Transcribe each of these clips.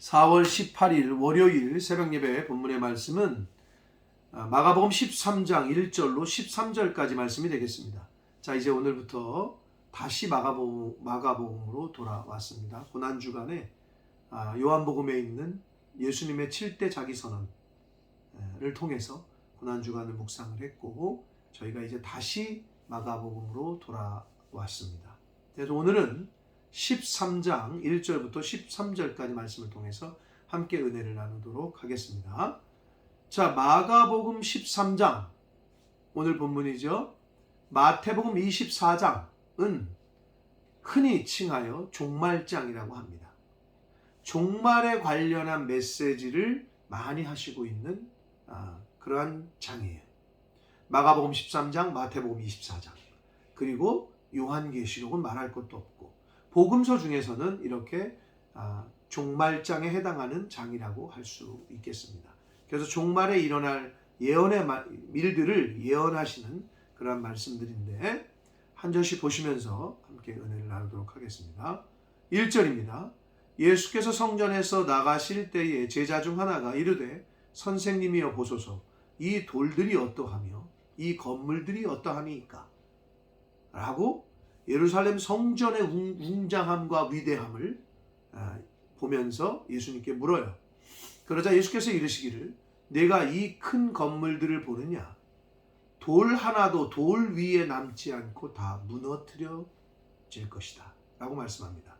4월 18일 월요일 새벽 예배 본문의 말씀은 아, 마가복음 13장 1절로 13절까지 말씀이 되겠습니다. 자, 이제 오늘부터 다시 마가복음, 마가복음으로 돌아왔습니다. 고난 주간에 아, 요한복음에 있는 예수님의 7대 자기 선언을 통해서 고난 주간을 묵상을 했고 저희가 이제 다시 마가복음으로 돌아왔습니다. 그래서 오늘은 13장 1절부터 13절까지 말씀을 통해서 함께 은혜를 나누도록 하겠습니다. 자, 마가복음 13장 오늘 본문이죠. 마태복음 24장은 흔히 칭하여 종말장이라고 합니다. 종말에 관련한 메시지를 많이 하시고 있는 아, 그러한 장이에요. 마가복음 13장, 마태복음 24장, 그리고 요한계시록은 말할 것도 없고 복음서 중에서는 이렇게 아, 종말장에 해당하는 장이라고 할 수 있겠습니다. 그래서 종말에 일어날 예언의 마- 일들을 예언하시는 그런 말씀들인데 한 절씩 보시면서 함께 은혜를 나누도록 하겠습니다. 1절입니다. 예수께서 성전에서 나가실 때에 제자 중 하나가 이르되 선생님이여 보소서 이 돌들이 어떠하며 이 건물들이 어떠하니까 라고 예루살렘 성전의 웅- 웅장함과 위대함을 아, 보면서 예수님께 물어요. 그러자 예수께서 이르시기를 내가 이 큰 건물들을 보느냐 돌 하나도 돌 위에 남지 않고 다 무너뜨려질 것이다 라고 말씀합니다.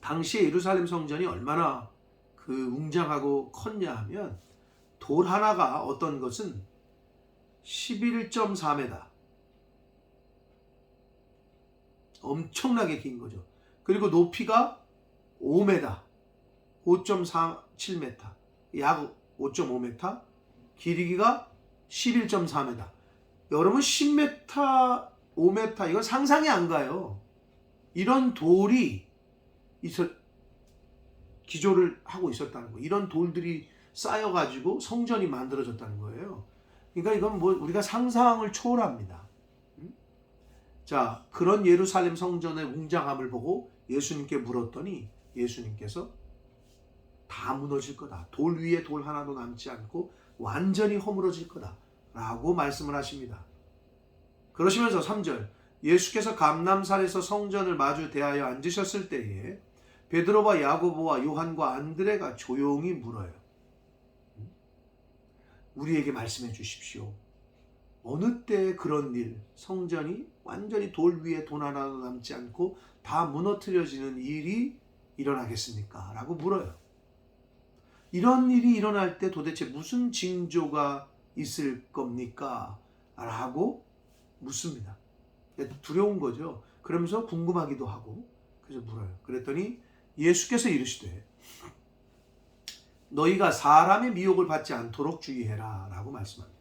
당시에 예루살렘 성전이 얼마나 그 웅장하고 컸냐 하면 돌 하나가 어떤 것은 11.4m 엄청나게 긴 거죠. 그리고 높이가 5m, 5.47m, 약 5.5m, 길이가 11.4m. 여러분 10m, 5m 이건 상상이 안 가요. 이런 돌이 있었 기조를 하고 있었다는 거. 이런 돌들이 쌓여가지고 성전이 만들어졌다는 거예요. 그러니까 이건 뭐 우리가 상상을 초월합니다. 음? 자, 그런 예루살렘 성전의 웅장함을 보고 예수님께 물었더니 예수님께서 다 무너질 거다. 돌 위에 돌 하나도 남지 않고 완전히 허물어질 거다. 라고 말씀을 하십니다. 그러시면서 3절 예수께서 감남산에서 성전을 마주 대하여 앉으셨을 때에 베드로와 야고보와 요한과 안드레가 조용히 물어요. 우리에게 말씀해 주십시오. 어느 때 그런 일, 성전이 완전히 돌 위에 돈 하나도 남지 않고 다 무너뜨려지는 일이 일어나겠습니까? 라고 물어요. 이런 일이 일어날 때 도대체 무슨 징조가 있을 겁니까? 라고 묻습니다. 두려운 거죠. 그러면서 궁금하기도 하고 그래서 물어요. 그랬더니 예수께서 이르시되 너희가 사람의 미혹을 받지 않도록 주의해라 라고 말씀합니다.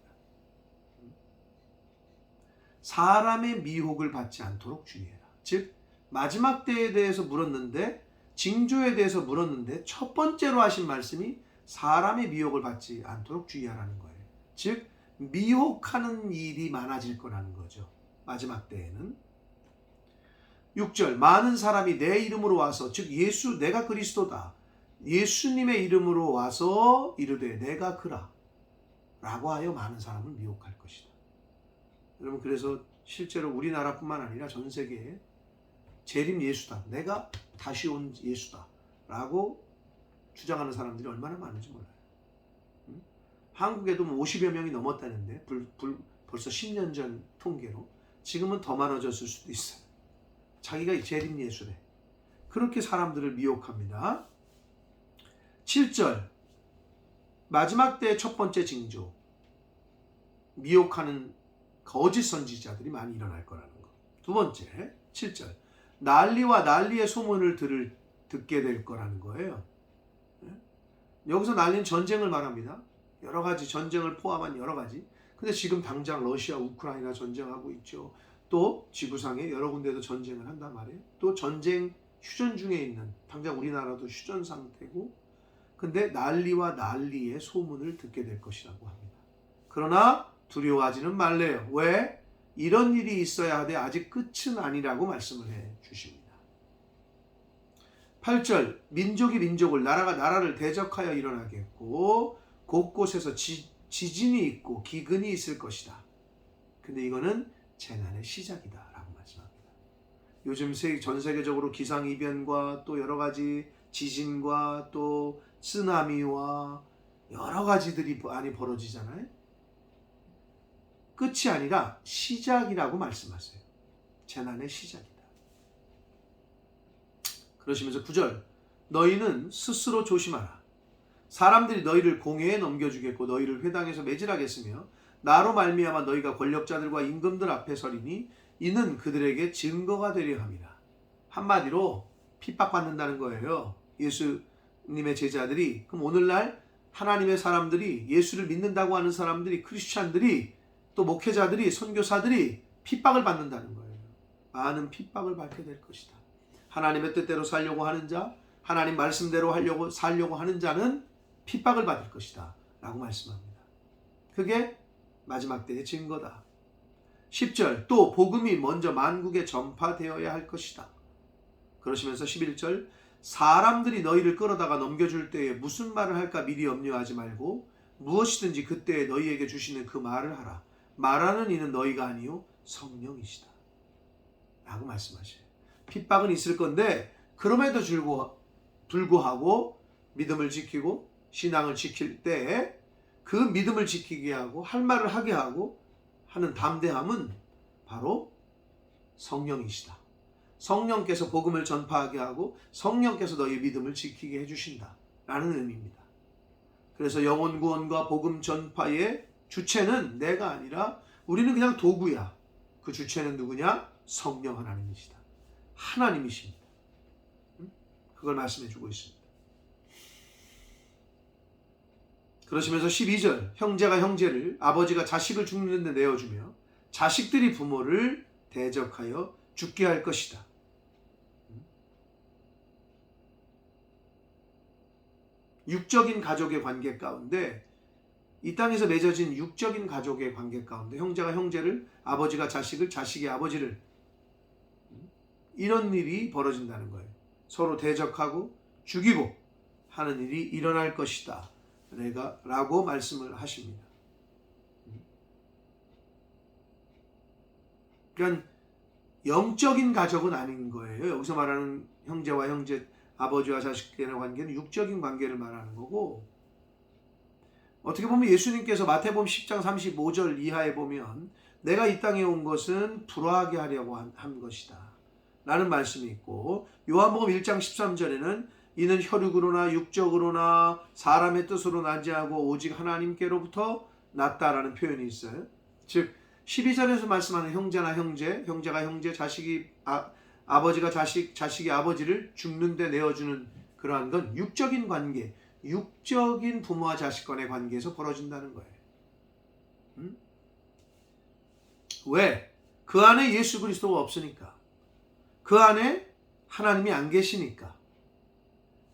사람의 미혹을 받지 않도록 주의해라. 즉 마지막 때에 대해서 물었는데 징조에 대해서 물었는데 첫 번째로 하신 말씀이 사람의 미혹을 받지 않도록 주의하라는 거예요. 즉 미혹하는 일이 많아질 거라는 거죠. 마지막 때에는 6절 많은 사람이 내 이름으로 와서 즉 예수 내가 그리스도다. 예수님의 이름으로 와서 이르되 내가 그라 라고 하여 많은 사람을 미혹할 것이다. 여러분 그래서 실제로 우리나라뿐만 아니라 전 세계에 재림 예수다. 내가 다시 온 예수다. 라고 주장하는 사람들이 얼마나 많은지 몰라요. 응? 한국에도 뭐 50여 명이 넘었다는데 불, 불, 벌써 10년 전 통계로 지금은 더 많아졌을 수도 있어요. 자기가 재림 예수래. 그렇게 사람들을 미혹합니다. 7절 마지막 때의 첫 번째 징조 미혹하는 거짓 선지자들이 많이 일어날 거라는 것. 두 번째 7절 난리와 난리의 소문을 들을 듣게 될 거라는 거예요. 예? 여기서 난리는 전쟁을 말합니다. 여러 가지 전쟁을 포함한 여러 가지. 근데 지금 당장 러시아 우크라이나 전쟁하고 있죠. 또 지구상에 여러 군데도 전쟁을 한단 말이에요. 또 전쟁 휴전 중에 있는 당장 우리나라도 휴전 상태고 근데 난리와 난리의 소문을 듣게 될 것이라고 합니다. 그러나 두려워하지는 말래요. 왜? 이런 일이 있어야 하되 아직 끝은 아니라고 말씀을 해 주십니다. 8절 민족이 민족을 나라가 나라를 대적하여 일어나겠고 곳곳에서 지, 지진이 있고 기근이 있을 것이다. 근데 이거는 재난의 시작이다라고 말씀합니다. 요즘 세- 전 세계적으로 기상 이변과 또 여러 가지 지진과 또 쓰나미와 여러 가지들이 많이 벌어지잖아요. 끝이 아니라 시작이라고 말씀하세요. 재난의 시작이다. 그러시면서 9절 너희는 스스로 조심하라. 사람들이 너희를 공회에 넘겨주겠고 너희를 회당에서 매질하겠으며 나로 말미암아 너희가 권력자들과 임금들 앞에 서리니 이는 그들에게 증거가 되려 함이라. 한마디로 핍박받는다는 거예요. 예수님의 제자들이 그럼 오늘날 하나님의 사람들이 예수를 믿는다고 하는 사람들이 크리스찬들이 또 목회자들이 선교사들이 핍박을 받는다는 거예요. 많은 핍박을 받게 될 것이다. 하나님의 뜻대로 살려고 하는 자, 하나님 말씀대로 하려고 살려고 하는 자는 핍박을 받을 것이다. 라고 말씀합니다. 그게 마지막 때의 증거다. 10절 또 복음이 먼저 만국에 전파되어야 할 것이다. 그러시면서 11절 사람들이 너희를 끌어다가 넘겨줄 때에 무슨 말을 할까 미리 염려하지 말고 무엇이든지 그때에 너희에게 주시는 그 말을 하라. 말하는 이는 너희가 아니요 성령이시다. 라고 말씀하셔요. 핍박은 있을 건데 그럼에도 불구하- 불구하고 믿음을 지키고 신앙을 지킬 때그 믿음을 지키게 하고 할 말을 하게 하고 하는 담대함은 바로 성령이시다. 성령께서 복음을 전파하게 하고 성령께서 너희 믿음을 지키게 해주신다. 라는 의미입니다. 그래서 영혼 구원과 복음 전파의 주체는 내가 아니라 우리는 그냥 도구야. 그 주체는 누구냐? 성령 하나님이시다. 하나님이십니다. 응? 그걸 말씀해 주고 있습니다. 그러시면서 12절 형제가 형제를 아버지가 자식을 죽는 데 내어주며 자식들이 부모를 대적하여 죽게 할 것이다. 육적인 가족의 관계 가운데 이 땅에서 맺어진 육적인 가족의 관계 가운데 형제가 형제를 아버지가 자식을 자식이 아버지를 이런 일이 벌어진다는 거예요. 서로 대적하고 죽이고 하는 일이 일어날 것이다. 내가 라고 말씀을 하십니다. 그러니까 영적인 가족은 아닌 거예요. 여기서 말하는 형제와 형제, 아버지와 자식 간의 관계는 육적인 관계를 말하는 거고 어떻게 보면 예수님께서 마태복음 10장 35절 이하에 보면 내가 이 땅에 온 것은 불화하게 하려고 한, 한 것이다. 라는 말씀이 있고 요한복음 1장 13절에는 이는 혈육으로나 육적으로나 사람의 뜻으로 나지 않고 오직 하나님께로부터 났다라는 표현이 있어요. 즉 12절에서 말씀하는 형제나 형제, 형제가 형제, 자식이 아, 아버지가 자식, 자식이 아버지를 죽는데 내어주는 그러한 건 육적인 관계, 육적인 부모와 자식 간의 관계에서 벌어진다는 거예요. 음? 왜? 그 안에 예수 그리스도가 없으니까. 그 안에 하나님이 안 계시니까.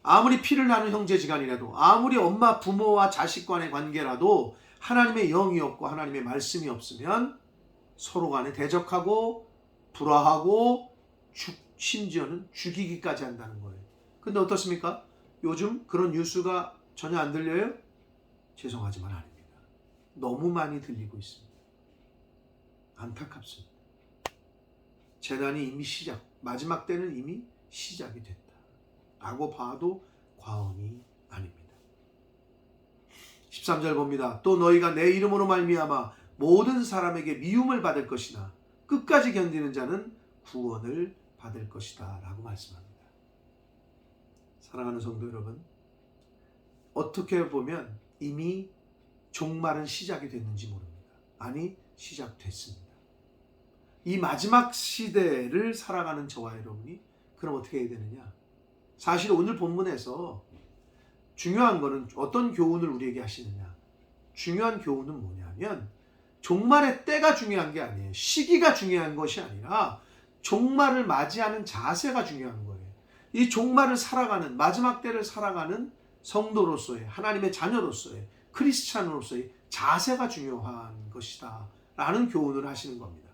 아무리 피를 나는 형제지간이라도, 아무리 엄마, 부모와 자식 간의 관계라도 하나님의 영이 없고 하나님의 말씀이 없으면 서로 간에 대적하고 불화하고 죽, 심지어는 죽이기까지 한다는 거예요. 근데 어떻습니까? 요즘 그런 뉴스가 전혀 안 들려요? 죄송하지만 아닙니다. 너무 많이 들리고 있습니다. 안타깝습니다. 재난이 이미 시작, 마지막 때는 이미 시작이 됐다. 라고 봐도 과언이 아닙니다. 13절 봅니다. 또 너희가 내 이름으로 말미암아 모든 사람에게 미움을 받을 것이나 끝까지 견디는 자는 구원을 받을 것이다. 라고 말씀합니다. 사랑하는 성도 여러분, 어떻게 보면 이미 종말은 시작이 됐는지 모릅니다. 아니, 시작됐습니다. 이 마지막 시대를 살아가는 저와 여러분이 그럼 어떻게 해야 되느냐? 사실 오늘 본문에서 중요한 거는 어떤 교훈을 우리에게 하시느냐? 중요한 교훈은 뭐냐면 종말의 때가 중요한 게 아니에요. 시기가 중요한 것이 아니라 종말을 맞이하는 자세가 중요한 거예요. 이 종말을 살아가는 마지막 때를 살아가는 성도로서의 하나님의 자녀로서의 크리스찬으로서의 자세가 중요한 것이다. 라는 교훈을 하시는 겁니다.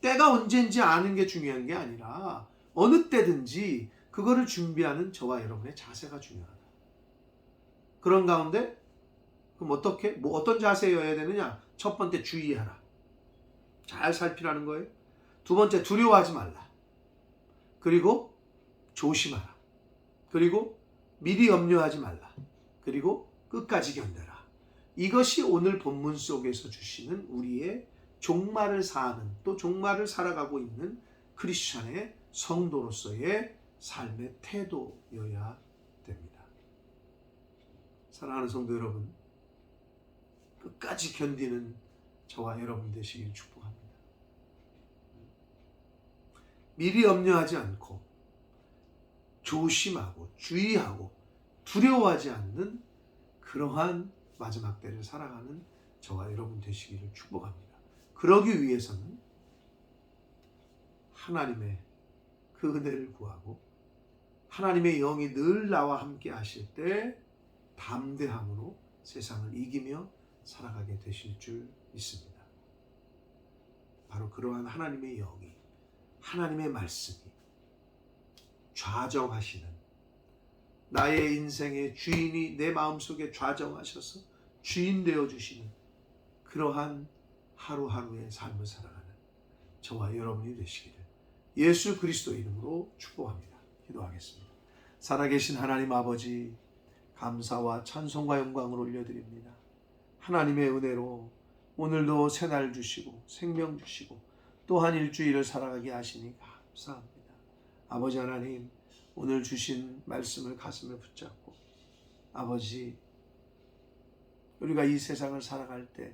때가 언제인지 아는 게 중요한 게 아니라 어느 때든지 그 그거를 준비하는 저와 여러분의 자세가 중요하다. 그런 가운데 그럼 어떻게 뭐 어떤 자세여야 되느냐? 첫 번째 주의하라. 잘 살피라는 거예요. 두 번째 두려워하지 말라. 그리고 조심하라. 그리고 미리 염려하지 말라. 그리고 끝까지 견뎌라. 이것이 오늘 본문 속에서 주시는 우리의 종말을 사는 또 종말을 살아가고 있는 크리스천의 성도로서의 삶의 태도여야 됩니다. 사랑하는 성도 여러분, 끝까지 견디는 저와 여러분 되시길 축복합니다. 미리 염려하지 않고 조심하고 주의하고 두려워하지 않는 그러한 마지막 때를 살아가는 저와 여러분 되시기를 축복합니다. 그러기 위해서는 하나님의 그 은혜를 구하고 하나님의 영이 늘 나와 함께 하실 때 담대함으로 세상을 이기며 살아가게 되실 줄 믿습니다. 바로 그러한 하나님의 영이 하나님의 말씀이 좌정하시는 나의 인생의 주인이 내 마음속에 좌정하셔서 주인 되어 주시는 그러한 하루하루의 삶을 살아가는 저와 여러분이 되시기를 예수 그리스도 이름으로 축복합니다. 기도하겠습니다. 살아계신 하나님 아버지 감사와 찬송과 영광을 올려드립니다. 하나님의 은혜로 오늘도 새날 주시고 생명 주시고 또한 일주일을 살아가게 하시니 감사합니다. 아버지 하나님 오늘 주신 말씀을 가슴에 붙잡고 아버지 우리가 이 세상을 살아갈 때